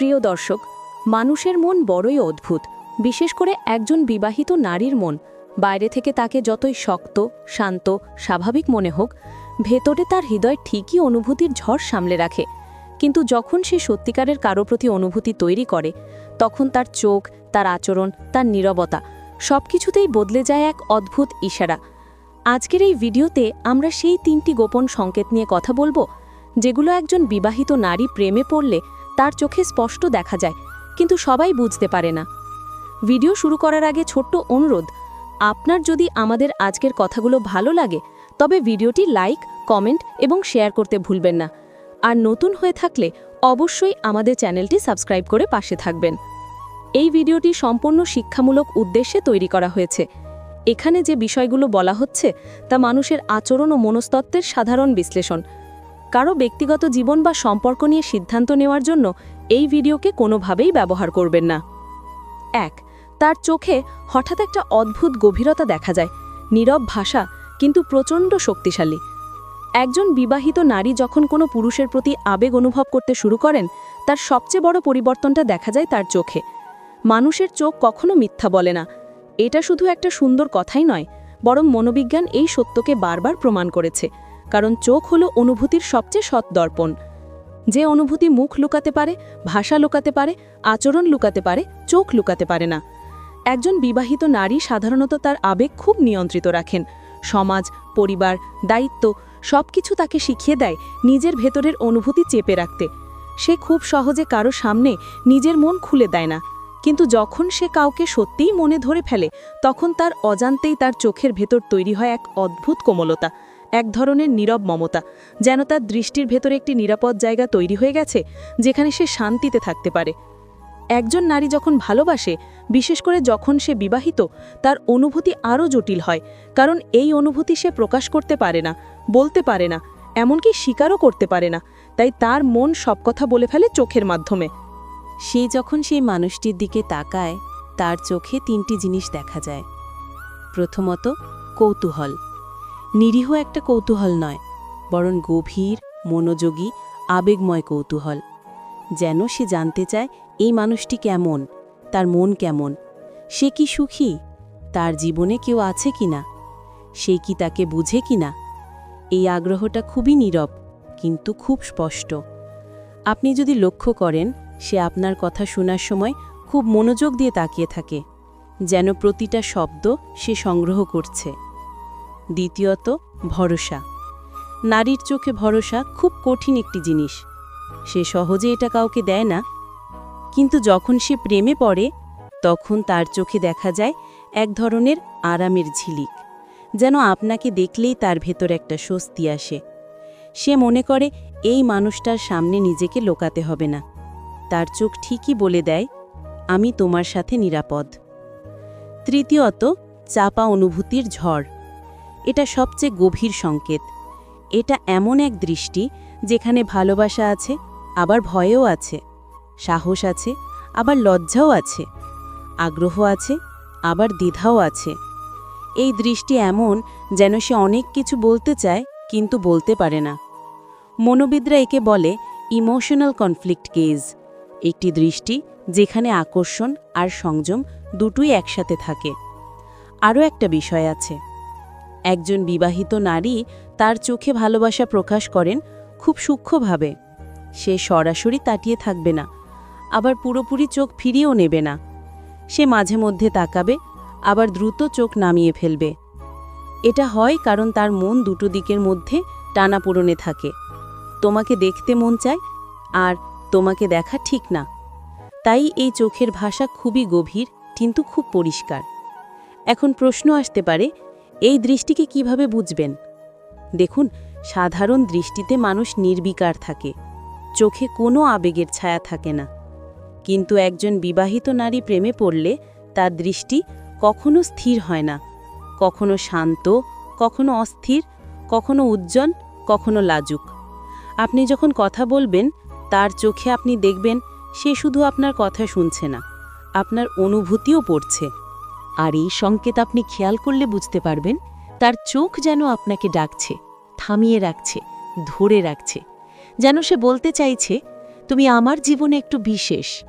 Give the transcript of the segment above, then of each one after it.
প্রিয় দর্শক, মানুষের মন বড়ই অদ্ভুত, বিশেষ করে একজন বিবাহিত নারীর মন। বাইরে থেকে তাকে যতই শক্ত, শান্ত, স্বাভাবিক মনে হোক, ভেতরে তার হৃদয় ঠিকই অনুভূতির ঝড় সামলে রাখে। কিন্তু যখন সে সত্যিকারের কারও প্রতি অনুভূতি তৈরি করে, তখন তার চোখ, তার আচরণ, তার নীরবতা সব কিছুতেই বদলে যায় এক অদ্ভুত ইশারা। আজকের এই ভিডিওতে আমরা সেই তিনটি গোপন সংকেত নিয়ে কথা বলব, যেগুলো একজন বিবাহিত নারী প্রেমে পড়লে তার চোখে স্পষ্ট দেখা যায়, কিন্তু সবাই বুঝতে পারে না। ভিডিও শুরু করার আগে ছোট্ট অনুরোধ, আপনার যদি আমাদের আজকের কথাগুলো ভালো লাগে, তবে ভিডিওটি লাইক, কমেন্ট এবং শেয়ার করতে ভুলবেন না। আর নতুন হয়ে থাকলে অবশ্যই আমাদের চ্যানেলটি সাবস্ক্রাইব করে পাশে থাকবেন। এই ভিডিওটি সম্পূর্ণ শিক্ষামূলক উদ্দেশ্যে তৈরি করা হয়েছে। এখানে যে বিষয়গুলো বলা হচ্ছে, তা মানুষের আচরণ ও মনস্তত্ত্বের সাধারণ বিশ্লেষণ। কারও ব্যক্তিগত জীবন বা সম্পর্ক নিয়ে সিদ্ধান্ত নেওয়ার জন্য এই ভিডিওকে কোনোভাবেই ব্যবহার করবেন না। এক, তার চোখে হঠাৎ একটা অদ্ভুত গভীরতা দেখা যায়, নীরব ভাষা কিন্তু প্রচণ্ড শক্তিশালী। একজন বিবাহিত নারী যখন কোনো পুরুষের প্রতি আবেগ অনুভব করতে শুরু করেন, তার সবচেয়ে বড় পরিবর্তনটা দেখা যায় তার চোখে। মানুষের চোখ কখনো মিথ্যা বলে না। এটা শুধু একটা সুন্দর কথাই নয়, বরং মনোবিজ্ঞান এই সত্যকে বারবার প্রমাণ করেছে। কারণ চোখ হলো অনুভূতির সবচেয়ে সৎ দর্পণ। যে অনুভূতি মুখ লুকাতে পারে, ভাষা লুকাতে পারে, আচরণ লুকাতে পারে, চোখ লুকাতে পারে না। একজন বিবাহিত নারী সাধারণত তার আবেগ খুব নিয়ন্ত্রিত রাখেন। সমাজ, পরিবার, দায়িত্ব সবকিছু তাকে শিখিয়ে দেয় নিজের ভেতরের অনুভূতি চেপে রাখতে। সে খুব সহজে কারও সামনে নিজের মন খুলে দেয় না। কিন্তু যখন সে কাউকে সত্যিই মনে ধরে ফেলে, তখন তার অজান্তেই তার চোখের ভেতর তৈরি হয় এক অদ্ভুত কোমলতা। এক ধরনের নীরব মমতা, যেন তার দৃষ্টির ভেতরে একটি নিরাপদ জায়গা তৈরি হয়ে গেছে, যেখানে সে শান্তিতে থাকতে পারে। একজন নারী যখন ভালোবাসে, বিশেষ করে যখন সে বিবাহিত, তার অনুভূতি আরও জটিল হয়, কারণ এই অনুভূতি সে প্রকাশ করতে পারে না, বলতে পারে না, এমনকি স্বীকারও করতে পারে না, তাই তার মন সব কথা বলে ফেলে চোখের মাধ্যমে। সে যখন সেই মানুষটির দিকে তাকায়, তার চোখে তিনটি জিনিস দেখা যায়। প্রথমত, কৌতূহল। নিরীহ একটা কৌতূহল নয়, বরং গভীর, মনোযোগী, আবেগময় কৌতূহল। যেন সে জানতে চায়, এই মানুষটি কেমন, তার মন কেমন, সে কি সুখী, তার জীবনে কেউ আছে কি না সে কি তাকে বুঝে কি না এই আগ্রহটা খুবই নীরব, কিন্তু খুব স্পষ্ট। আপনি যদি লক্ষ্য করেন, সে আপনার কথা শোনার সময় খুব মনোযোগ দিয়ে তাকিয়ে থাকে, যেন প্রতিটা শব্দ সে সংগ্রহ করছে। দ্বিতীয়ত, ভরসা। নারীর চোখে ভরসা খুব কঠিন একটি জিনিস। সে সহজে এটা কাউকে দেয় না। কিন্তু যখন সে প্রেমে পড়ে, তখন তার চোখে দেখা যায় এক ধরনের আরামের ঝিলিক, যেন আপনাকে দেখলেই তার ভেতর একটা স্বস্তি আসে। সে মনে করে, এই মানুষটার সামনে নিজেকে লোকাতে হবে না। তার চোখ ঠিকই বলে দেয়, আমি তোমার সাথে নিরাপদ। তৃতীয়ত, চাপা অনুভূতির ঝড়। এটা সবচেয়ে গভীর সংকেত। এটা এমন এক দৃষ্টি যেখানে ভালোবাসা আছে, আবার ভয়ও আছে। সাহস আছে, আবার লজ্জাও আছে। আগ্রহ আছে, আবার দ্বিধাও আছে। এই দৃষ্টি এমন যেন সে অনেক কিছু বলতে চায়, কিন্তু বলতে পারে না। মনোবিদরা একে বলে ইমোশনাল কনফ্লিক্ট গেজ। একটি দৃষ্টি যেখানে আকর্ষণ আর সংযম দুটোই একসাথে থাকে। আরও একটা বিষয় আছে। একজন বিবাহিত নারী তার চোখে ভালোবাসা প্রকাশ করেন খুব সূক্ষ্মভাবে। সে সরাসরি তাটিয়ে থাকবে না, আবার পুরোপুরি চোখ ফিরিয়েও নেবে না। সে মাঝে মধ্যে তাকাবে, আবার দ্রুত চোখ নামিয়ে ফেলবে। এটা হয় কারণ তার মন দুটো দিকের মধ্যে টানাপোড়নে থাকে। তোমাকে দেখতে মন চায়, আর তোমাকে দেখা ঠিক না। তাই এই চোখের ভাষা খুবই গভীর, কিন্তু খুব পরিষ্কার। এখন প্রশ্ন আসতে পারে এই দৃষ্টিকে কীভাবে বুঝবেন? দেখুন, সাধারণ দৃষ্টিতে মানুষ নির্বিকার থাকে। চোখে কোনো আবেগের ছায়া থাকে না। কিন্তু একজন বিবাহিত নারী প্রেমে পড়লে তার দৃষ্টি কখনো স্থির হয় না। কখনো শান্ত, কখনো অস্থির, কখনো উজ্জ্বল, কখনো লাজুক। আপনি যখন কথা বলবেন, তার চোখে আপনি দেখবেন সে শুধু আপনার কথা শুনছে না, আপনার অনুভূতিও পড়ছে। আর এই সংকেত আপনি খেয়াল করলে বুঝতে পারবেন, তার চোখ যেন আপনাকে ডাকছে, থামিয়ে রাখছে, ধরে রাখছে। যেন সে বলতে চাইছে, তুমি আমার জীবনে একটু বিশেষ।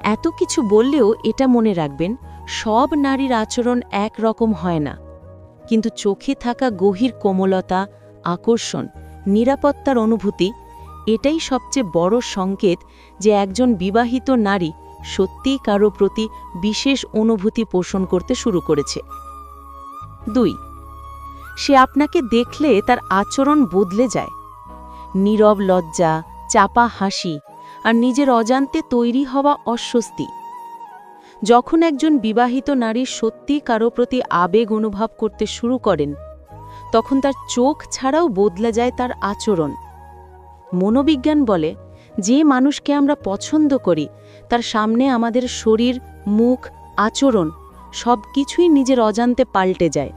এত কিছু বললেও এটা মনে রাখবেন, সব নারীর আচরণ এক রকম হয় না। কিন্তু চোখে থাকা গভীর কোমলতা, আকর্ষণ, নিরাপত্তার অনুভূতি, এটাই সবচেয়ে বড় সংকেত যে একজন বিবাহিত নারী সত্যিই কারও প্রতি বিশেষ অনুভূতি পোষণ করতে শুরু করেছে। দুই, সে আপনাকে দেখলে তার আচরণ বদলে যায়। নীরব লজ্জা, চাপা হাসি আর নিজের অজান্তে তৈরি হওয়া অস্বস্তি। যখন একজন বিবাহিত নারী সত্যি কারও প্রতি আবেগ অনুভব করতে শুরু করেন, তখন তার চোখ ছাড়াও বদলে যায় তার আচরণ। মনোবিজ্ঞান বলে যে মানুষকে আমরা পছন্দ করি, তার সামনে আমাদের শরীর, মুখ, আচরণ সব কিছুই নিজের অজান্তে পাল্টে যায়।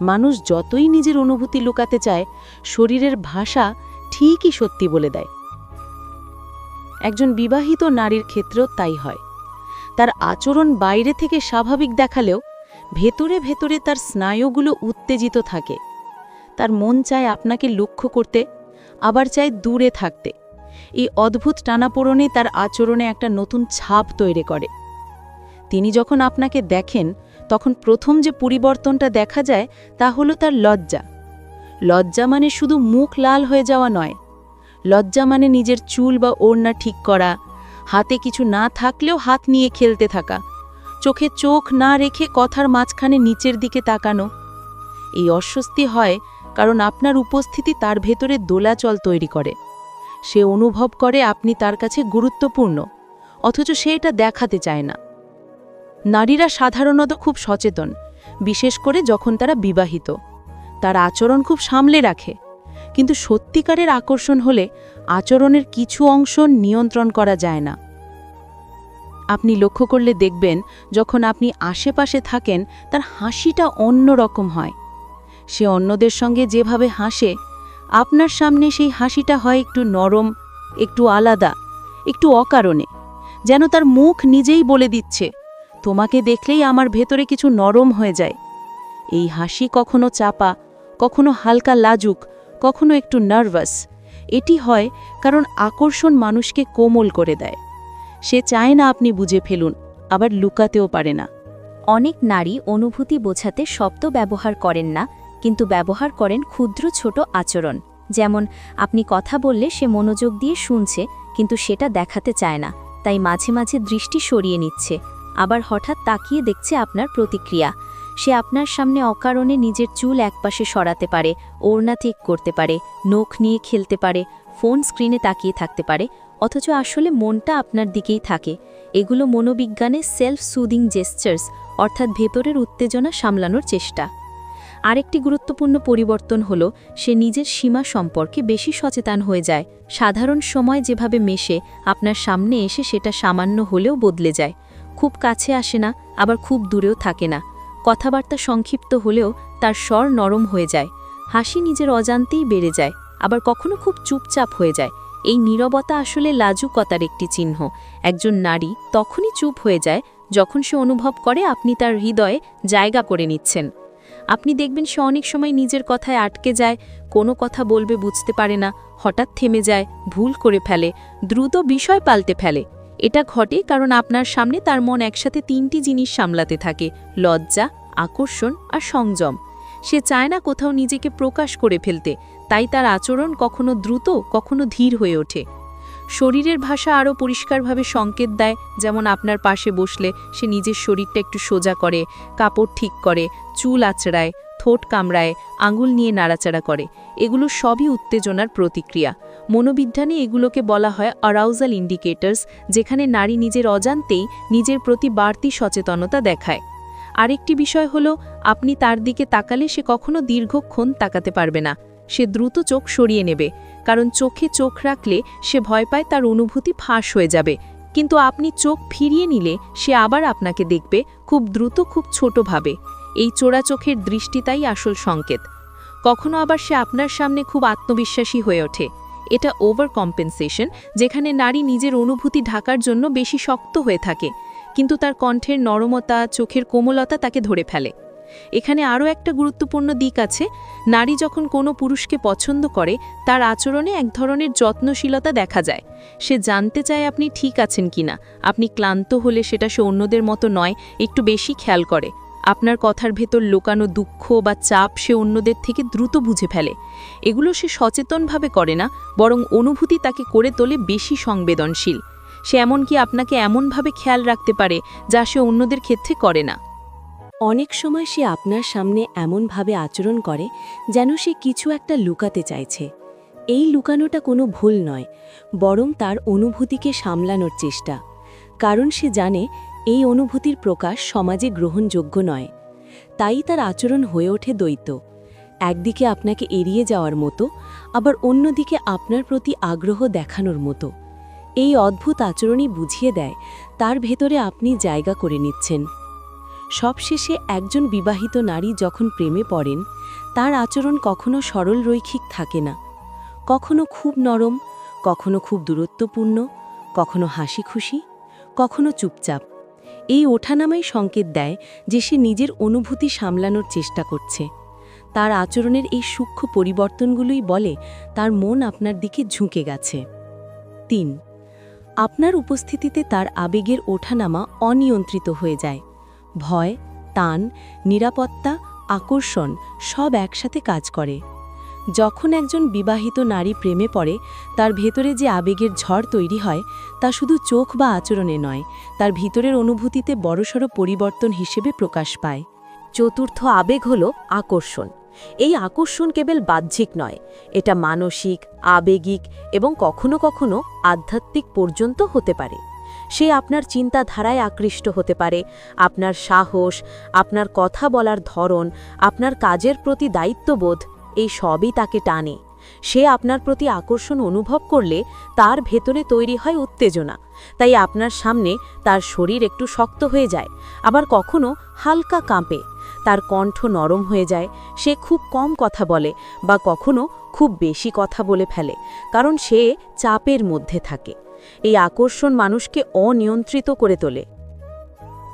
মানুষ যতই নিজের অনুভূতি লুকাতে চায়, শরীরের ভাষা ঠিকই সত্যি বলে দেয়। একজন বিবাহিত নারীর ক্ষেত্রেও তাই হয়। তার আচরণ বাইরে থেকে স্বাভাবিক দেখালেও ভেতরে ভেতরে তার স্নায়ুগুলো উত্তেজিত থাকে। তার মন চায় আপনাকে লক্ষ্য করতে, আবার চায় দূরে থাকতে। এই অদ্ভুত টানাপোড়নে তার আচরণে একটা নতুন ছাপ তৈরি করে। তিনি যখন আপনাকে দেখেন, তখন প্রথম যে পরিবর্তনটা দেখা যায়, তা হলো তার লজ্জা। লজ্জা মানে শুধু মুখ লাল হয়ে যাওয়া নয়। লজ্জা মানে নিজের চুল বা ওড়না ঠিক করা, হাতে কিছু না থাকলেও হাত নিয়ে খেলতে থাকা, চোখে চোখ না রেখে কথার মাঝখানে নিচের দিকে তাকানো। এই অস্বস্তি হয় কারণ আপনার উপস্থিতি তার ভেতরে দোলাচল তৈরি করে। সে অনুভব করে আপনি তার কাছে গুরুত্বপূর্ণ, অথচ সে এটা দেখাতে চায় না। নারীরা সাধারণত খুব সচেতন, বিশেষ করে যখন তারা বিবাহিত। তার আচরণ খুব সামলে রাখে, কিন্তু সত্যিকারের আকর্ষণ হলে আচরণের কিছু অংশ নিয়ন্ত্রণ করা যায় না। আপনি লক্ষ্য করলে দেখবেন, যখন আপনি আশেপাশে থাকেন, তার হাসিটা অন্য রকম হয়। সে অন্যদের সঙ্গে যেভাবে হাসে আপনার সামনে সেই হাসিটা হয় একটু নরম, একটু আলাদা, একটু অকারণে, যেন তার মুখ নিজেই বলে দিচ্ছে, তোমাকে দেখলেই আমার ভেতরে কিছু নরম হয়ে যায়। এই হাসি কখনো চাপা, কখনো হালকা লাজুক, কখনো একটু নার্ভাস। এটি হয় কারণ আকর্ষণ মানুষকে কোমল করে দেয়। সে চায় না আপনি বুঝে ফেলুন, আবার লুকাতেও পারে না। অনেক নারী অনুভূতি বোঝাতে শব্দ ব্যবহার করেন না কিন্তু ব্যবহার করেন ক্ষুদ্র ছোট আচরণ। যেমন, আপনি কথা বললে সে মনোযোগ দিয়ে শুনছে, কিন্তু সেটা দেখাতে চায় না, তাই মাঝে মাঝে দৃষ্টি সরিয়ে নিচ্ছে। আবার হঠাৎ তাকিয়ে দেখছে আপনার প্রতিক্রিয়া। সে আপনার সামনে অকারণে নিজের চুল একপাশে সরাতে পারে, ওড়না ঠিক করতে পারে, নখ নিয়ে খেলতে পারে, ফোন স্ক্রিনে তাকিয়ে থাকতে পারে, অথচ আসলে মনটা আপনার দিকেই থাকে। এগুলো মনোবিজ্ঞানে সেলফ সুদিং জেস্টার্স অর্থাৎ ভেতরের উত্তেজনা সামলানোর চেষ্টা। আরেকটি গুরুত্বপূর্ণ পরিবর্তন হল, সে নিজের সীমা সম্পর্কে বেশি সচেতন হয়ে যায়। সাধারণ সময় যেভাবে মেশে, আপনার সামনে এসে সেটা সামান্য হলেও বদলে যায়। খুব কাছে আসে না, আবার খুব দূরেও থাকে না। কথাবার্তা সংক্ষিপ্ত হলেও তার স্বর নরম হয়ে যায়। হাসি নিজের অজান্তেই বেড়ে যায়, আবার কখনো খুব চুপচাপ হয়ে যায়। এই নীরবতা আসলে লাজুকতার একটি চিহ্ন। একজন নারী তখনই চুপ হয়ে যায় যখন সে অনুভব করে আপনি তার হৃদয়ে জায়গা করে নিচ্ছেন। আপনি দেখবেন সে অনেক সময় নিজের কথায় আটকে যায়, কোনো কথা বলবে বুঝতে পারে না, হঠাৎ থেমে যায়, ভুল করে ফেলে, দ্রুত বিষয় পাল্টে ফেলে। এটা ঘটে কারণ আপনার সামনে তার মন একসাথে তিনটি জিনিস সামলাতে থাকে, লজ্জা, আকর্ষণ আর সংযম। সে চায় না কোথাও নিজেকে প্রকাশ করে ফেলতে, তাই তার আচরণ কখনো দ্রুত, কখনো ধীর হয়ে ওঠে। শরীরের ভাষা আরও পরিষ্কারভাবে সংকেত দেয়, যেমন আপনার পাশে বসলে সে নিজের শরীরটা একটু সোজা করে, কাপড় ঠিক করে, চুল আচড়ায়, ঠোঁট কামড়ায়, আঙুল নিয়ে নাড়াচাড়া করে। এগুলো সবই উত্তেজনার প্রতিক্রিয়া। মনোবিজ্ঞানে এগুলোকে বলা হয় অরাউজাল ইন্ডিকেটর্স যেখানে নারী নিজের অজান্তেই নিজের প্রতি বাড়তি সচেতনতা দেখায়। আরেকটি বিষয় হলো, আপনি তার দিকে তাকালে সে কখনো দীর্ঘক্ষণ তাকাতে পারবে না। সে দ্রুত চোখ সরিয়ে নেবে, কারণ চোখে চোখ রাখলে সে ভয় পায় তার অনুভূতি ফাঁস হয়ে যাবে। কিন্তু আপনি চোখ ফিরিয়ে নিলে সে আবার আপনাকে দেখবে, খুব দ্রুত, খুব ছোটভাবে এই চোরা চোখের দৃষ্টিতাই আসল সংকেত। কখনো আবার সে আপনার সামনে খুব আত্মবিশ্বাসী হয়ে ওঠে। এটা ওভার কম্পেনসেশন যেখানে নারী নিজের অনুভূতি ঢাকার জন্য বেশি শক্ত হয়ে থাকে, কিন্তু তার কণ্ঠের নরমতা, চোখের কোমলতা তাকে ধরে ফেলে। এখানে আরও একটা গুরুত্বপূর্ণ দিক আছে। নারী যখন কোনো পুরুষকে পছন্দ করে, তার আচরণে এক ধরনের যত্নশীলতা দেখা যায়। সে জানতে চায় আপনি ঠিক আছেন কিনা। আপনি ক্লান্ত হলে সেটা সে অন্যদের মতো নয়, একটু বেশি খেয়াল করে। আপনার কথার ভেতর লুকানো দুঃখ বা চাপ সে অন্যদের থেকে দ্রুত বুঝে ফেলে। এগুলো সে সচেতনভাবে করে না, বরং অনুভূতি তাকে করে তোলে বেশি সংবেদনশীল। সে এমনকি আপনাকে এমনভাবে খেয়াল রাখতে পারে, যা সে অন্যদের ক্ষেত্রে করে না। অনেক সময় সে আপনার সামনে এমনভাবে আচরণ করে যেন সে কিছু একটা লুকাতে চাইছে। এই লুকানোটা কোনো ভুল নয়, বরং তার অনুভূতিকে সামলানোর চেষ্টা। কারণ সে জানে এই অনুভূতির প্রকাশ সমাজে গ্রহণযোগ্য নয়। তাই তার আচরণ হয়ে ওঠে দ্বৈত। একদিকে আপনাকে এড়িয়ে যাওয়ার মতো, আবার অন্যদিকে আপনার প্রতি আগ্রহ দেখানোর মতো। এই অদ্ভুত আচরণই বুঝিয়ে দেয়, তার ভেতরে আপনি জায়গা করে নিচ্ছেন। সবশেষে একজন বিবাহিত নারী যখন প্রেমে পড়েন, তার আচরণ কখনো সরল রৈখিক থাকে না। কখনো খুব নরম, কখনো খুব দূরত্বপূর্ণ, কখনো হাসি খুশি কখনো চুপচাপ। এই ওঠানামাই সংকেত দেয় যে সে নিজের অনুভূতি সামলানোর চেষ্টা করছে। তার আচরণের এই সূক্ষ্ম পরিবর্তনগুলোই বলে তার মন আপনার দিকে ঝুঁকে গেছে। তিন, আপনার উপস্থিতিতে তার আবেগের ওঠানামা অনিয়ন্ত্রিত হয়ে যায়। ভয় টান নিরাপত্তা, আকর্ষণ সব একসাথে কাজ করে। যখন একজন বিবাহিত নারী প্রেমে পড়ে, তার ভেতরে যে আবেগের ঝড় তৈরি হয়, তা শুধু চোখ বা আচরণে নয়, তার ভিতরের অনুভূতিতে বড়সড় পরিবর্তন হিসেবে প্রকাশ পায়। চতুর্থ আবেগ হল আকর্ষণ। এই আকর্ষণ কেবল বাহ্যিক নয়, এটা মানসিক, আবেগিক এবং কখনো কখনো আধ্যাত্মিক পর্যন্ত হতে পারে। সে আপনার চিন্তাধারায় আকৃষ্ট হতে পারে। আপনার সাহস, আপনার কথা বলার ধরন, আপনার কাজের প্রতি দায়িত্ববোধ, এই সবই তাকে টানে। সে আপনার প্রতি আকর্ষণ অনুভব করলে তার ভেতরে তৈরি হয় উত্তেজনা। তাই আপনার সামনে তার শরীর একটু শক্ত হয়ে যায়, আবার কখনো হালকা কাঁপে। তার কণ্ঠ নরম হয়ে যায়, সে খুব কম কথা বলে বা কখনো খুব বেশি কথা বলে ফেলে, কারণ সে চাপের মধ্যে থাকে। এই আকর্ষণ মানুষকে অনিয়ন্ত্রিত করে তোলে।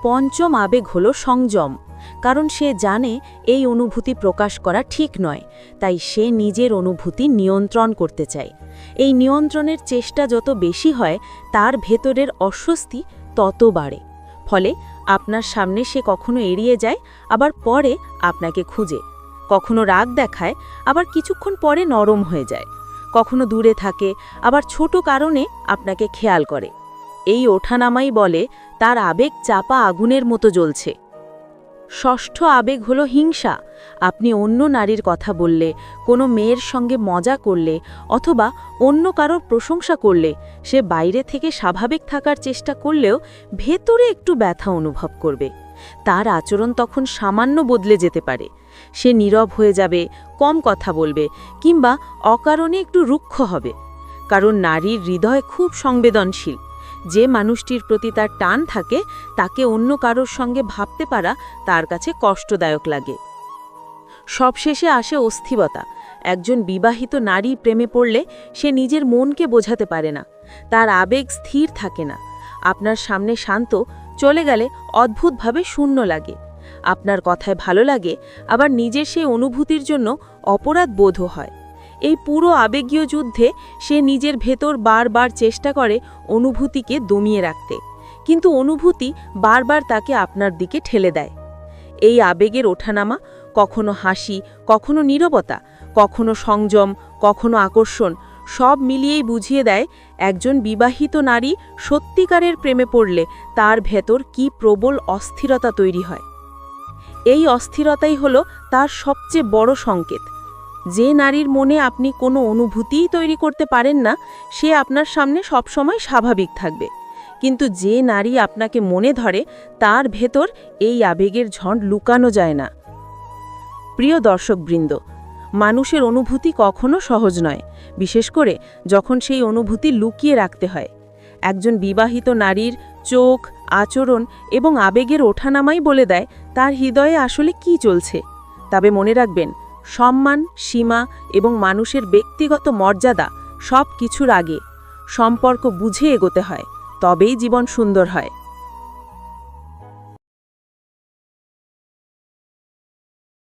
পঞ্চম আবেগ হল সংযম, কারণ সে জানে এই অনুভূতি প্রকাশ করা ঠিক নয়, তাই সে নিজের অনুভূতি নিয়ন্ত্রণ করতে চায়। এই নিয়ন্ত্রণের চেষ্টা যত বেশি হয়, তার ভেতরের অস্বস্তি তত বাড়ে। ফলে আপনার সামনে সে কখনো এড়িয়ে যায়, আবার পরে আপনাকে খুঁজে। কখনো রাগ দেখায়, আবার কিছুক্ষণ পরে নরম হয়ে যায়। কখনো দূরে থাকে, আবার ছোট কারণে আপনাকে খেয়াল করে। এই ওঠানামাই বলে, তার আবেগ চাপা আগুনের মতো জ্বলছে। ষষ্ঠ আবেগ হল হিংসা। আপনি অন্য নারীর কথা বললে, কোনো মেয়ের সঙ্গে মজা করলে, অথবা অন্য কারোর প্রশংসা করলে, সে বাইরে থেকে স্বাভাবিক থাকার চেষ্টা করলেও ভেতরে একটু ব্যথা অনুভব করবে। তার আচরণ তখন সামান্য বদলে যেতে পারে। সে নীরব হয়ে যাবে, কম কথা বলবে, কিংবা অকারণে একটু রুক্ষ হবে। কারণ নারীর হৃদয় খুব সংবেদনশীল। যে মানুষটির প্রতি তার টান থাকে, তাকে অন্য কারোর সঙ্গে ভাবতে পারা তার কাছে কষ্টদায়ক লাগে। সবশেষে আসে অস্থিবতা। একজন বিবাহিত নারী প্রেমে পড়লে সে নিজের মনকে বোঝাতে পারে না। তার আবেগ স্থির থাকে না। আপনার সামনে শান্ত, চলে গেলে অদ্ভুতভাবে শূন্য লাগে। আপনার কথায় ভালো লাগে, আবার নিজের সেই অনুভূতির জন্য অপরাধ বোধও হয়। এই পুরো আবেগীয় যুদ্ধে সে নিজের ভেতর বারবার চেষ্টা করে অনুভূতিকে দমিয়ে রাখতে। কিন্তু অনুভূতি বারবার তাকে আপনার দিকে ঠেলে দেয়। এই আবেগের ওঠানামা, কখনো হাসি, কখনো নীরবতা, কখনো সংযম, কখনো আকর্ষণ, সব মিলিয়েই বুঝিয়ে দেয় একজন বিবাহিত নারী সত্যিকারের প্রেমে পড়লে তার ভেতর কি প্রবল অস্থিরতা তৈরি হয়। এই অস্থিরতাই হল তার সবচেয়ে বড় সংকেত। যে নারীর মনে আপনি কোনো অনুভূতিই তৈরি করতে পারেন না, সে আপনার সামনে সবসময় স্বাভাবিক থাকবে। কিন্তু যে নারী আপনাকে মনে ধরে, তার ভেতর এই আবেগের ঝড় লুকানো যায় না। প্রিয় দর্শকবৃন্দ, মানুষের অনুভূতি কখনো সহজ নয়, বিশেষ করে যখন সেই অনুভূতি লুকিয়ে রাখতে হয়। একজন বিবাহিত নারীর চোখ, আচরণ এবং আবেগের ওঠানামাই বলে দেয় তার হৃদয়ে আসলে কি চলছে। তবে মনে রাখবেন, সম্মান, সীমা এবং মানুষের ব্যক্তিগত মর্যাদা সব কিছুর আগে। সম্পর্ক বুঝে এগোতে হয়, তবেই জীবন সুন্দর হয়।